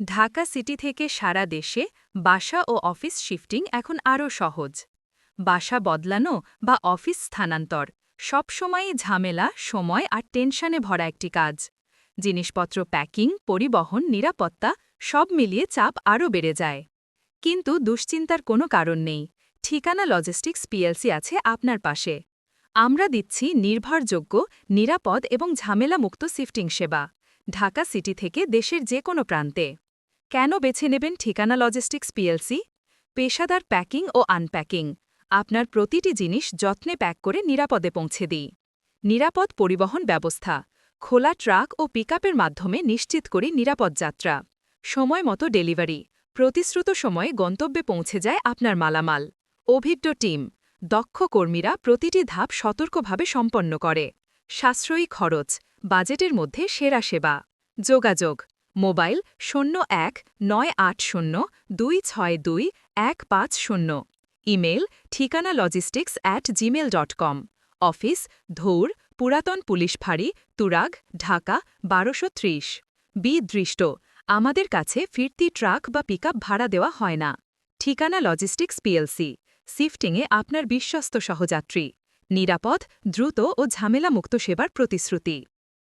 Dhaka city থেকে সারা দেশে বাসা ও অফিস শিফটিং এখন আরও সহজ। বাসা বদলানো বা অফিস স্থানান্তর সবসময়ই ঝামেলা, সময় আর টেনশনে ভরা একটি কাজ। জিনিসপত্র প্যাকিং, পরিবহন, নিরাপত্তা সব মিলিয়ে চাপ আরও বেড়ে যায়। কিন্তু দুশ্চিন্তার কোনো কারণ নেই। ঠিকানা লজিস্টিক্স পিএলসি আছে আপনার পাশে। আমরা দিচ্ছি নির্ভরযোগ্য, নিরাপদ এবং ঝামেলামুক্ত শিফটিং সেবা। ঢাকা সিটি থেকে দেশের যে কোনো প্রান্তে। কেন বেছে নেবেন ঠিকানা লজিস্টিক্স পিএলসি পেশাদার প্যাকিং ও আনপ্যাকিং? আপনার প্রতিটি জিনিস যত্নে প্যাক করে নিরাপদে পৌঁছে দিই। নিরাপদ পরিবহন ব্যবস্থা, খোলা ট্রাক ও পিকআপের মাধ্যমে নিশ্চিত করি নিরাপদ যাত্রা। সময় মতো ডেলিভারি, প্রতিশ্রুত সময়ে গন্তব্যে পৌঁছে যায় আপনার মালামাল। অভিজ্ঞ টিম, দক্ষ কর্মীরা প্রতিটি ধাপ সতর্কভাবে সম্পন্ন করে। সাশ্রয়ী খরচ, বাজেটের মধ্যে সেরা সেবা। যোগাযোগ মোবাইল শূন্য এক নয় আট শূন্য দুই ছয় দুই এক পাঁচ শূন্য। Email Thikana logistics at Gmail dot com office ধৌর, পুরাতন পুলিশ ফাঁড়ি, তুরাগ, ঢাকা, বারোশো ত্রিশ। বিদৃষ্ট, আমাদের কাছে ফিরতি ট্রাক বা পিকআপ ভাড়া দেওয়া হয় না। ঠিকানা লজিস্টিক্স পিএলসি সিফটিংয়ে আপনার বিশ্বস্ত সহযাত্রী। নিরাপদ, দ্রুত ও ঝামেলামুক্ত সেবার প্রতিশ্রুতি।